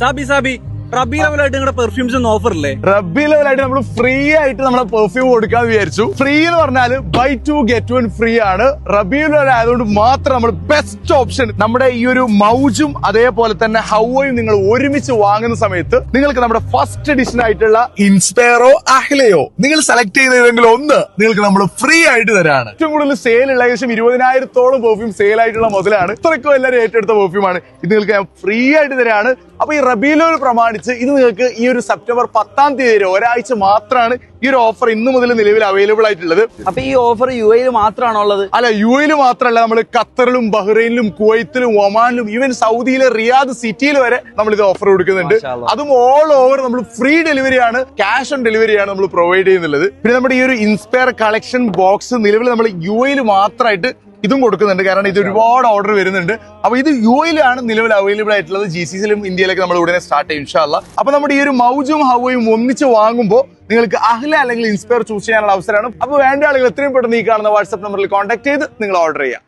സാബി സാബി റബി ലെവലായിട്ട് നിങ്ങളുടെ പെർഫ്യൂംസ് ഒന്നും ഓഫർ ഇല്ലേ? റബ്ബി ലെവലായിട്ട് നമ്മൾ ഫ്രീ ആയിട്ട് നമ്മളെ പെർഫ്യൂം കൊടുക്കാന്ന് വിചാരിച്ചു. ഫ്രീ എന്ന് പറഞ്ഞാൽ buy two get one free ആണ്. റബ്ബി ലെവൽ ആയതുകൊണ്ട് മാത്രം നമ്മൾ ബെസ്റ്റ് ഓപ്ഷൻ നമ്മുടെ ഈ ഒരു മൗജും അതേപോലെ തന്നെ ഹൗവയും നിങ്ങൾ ഒരുമിച്ച് വാങ്ങുന്ന സമയത്ത് നിങ്ങൾക്ക് നമ്മുടെ ഫസ്റ്റ് എഡിഷൻ ആയിട്ടുള്ള ഇൻസ്പയറോ അഹ്ലയോ നിങ്ങൾ സെലക്ട് ചെയ്ത ഏതെങ്കിലും ഒന്ന് നിങ്ങൾക്ക് നമ്മൾ ഫ്രീ ആയിട്ട് തരാണ്. ഏറ്റവും കൂടുതൽ സെയിൽ ഉള്ള ഏകദേശം ഇരുപതിനായിരത്തോളം പെർഫ്യൂം സെയിൽ ആയിട്ടുള്ള മുതലാണ്. ഇത്രയ്ക്കും എല്ലാവരും ഏറ്റെടുത്ത പെർഫ്യൂമാണ് ഇത് നിങ്ങൾക്ക് ഫ്രീ ആയിട്ട് തരാണ്. അപ്പൊ ഈ റബീലോൽ പ്രമാണിച്ച് ഇത് നിങ്ങൾക്ക് ഈ ഒരു സെപ്റ്റംബർ പത്താം തീയതി വരെ ഒരാഴ്ച മാത്രമാണ് ഈ ഒരു ഓഫർ ഇന്ന് മുതൽ നിലവിൽ അവൈലബിൾ ആയിട്ടുള്ളത്. അപ്പൊ ഈ ഓഫർ യു എയിൽ മാത്രമാണോ ഉള്ളത്? അല്ല യു എയിൽ മാത്രമല്ല നമ്മൾ ഖത്തറിലും ബഹ്റൈനിലും കുവൈത്തിലും ഒമാനിലും ഈവൻ സൗദിയിലെ റിയാദ് സിറ്റിയിൽ വരെ നമ്മൾ ഇത് ഓഫർ കൊടുക്കുന്നുണ്ട് അതും ഓൾ ഓവർ നമ്മൾ ഫ്രീ ഡെലിവറി ആണ് ക്യാഷ് ഓൺ ഡെലിവറി ആണ് നമ്മൾ പ്രൊവൈഡ് ചെയ്യുന്നുള്ളത്. പിന്നെ നമ്മുടെ ഈ ഒരു ഇൻസ്പയർ കളക്ഷൻ ബോക്സ് നിലവിൽ നമ്മൾ യു എയിൽ മാത്രമായിട്ട് ഇതും കൊടുക്കുന്നുണ്ട്. കാരണം ഇത് ഒരുപാട് ഓർഡർ വരുന്നുണ്ട്. അപ്പൊ ഇത് യു എയിലാണ് നിലവിൽ അവൈലബിൾ ആയിട്ടുള്ളത്. ജി സി സിയിലും ഇന്ത്യയിലൊക്കെ നമ്മൾ ഉടനെ സ്റ്റാർട്ട് ചെയ്യും ഇൻഷാല്ല അപ്പൊ നമ്മുടെ ഈ ഒരു മൗജും ഹവയും ഒന്നിച്ച് വാങ്ങുമ്പോൾ നിങ്ങൾക്ക് അഹ്ല അല്ലെങ്കിൽ ഇൻസ്പയർ ചൂസ് ചെയ്യാനുള്ള അവസരമാണ്. അപ്പൊ വേണ്ട ആളുകൾ എത്രയും പെട്ടെന്ന് ഈ കാണുന്ന വാട്സ്ആപ്പ് നമ്പറിൽ കോൺടാക്ട് ചെയ്ത് നിങ്ങൾ ഓർഡർ ചെയ്യാം.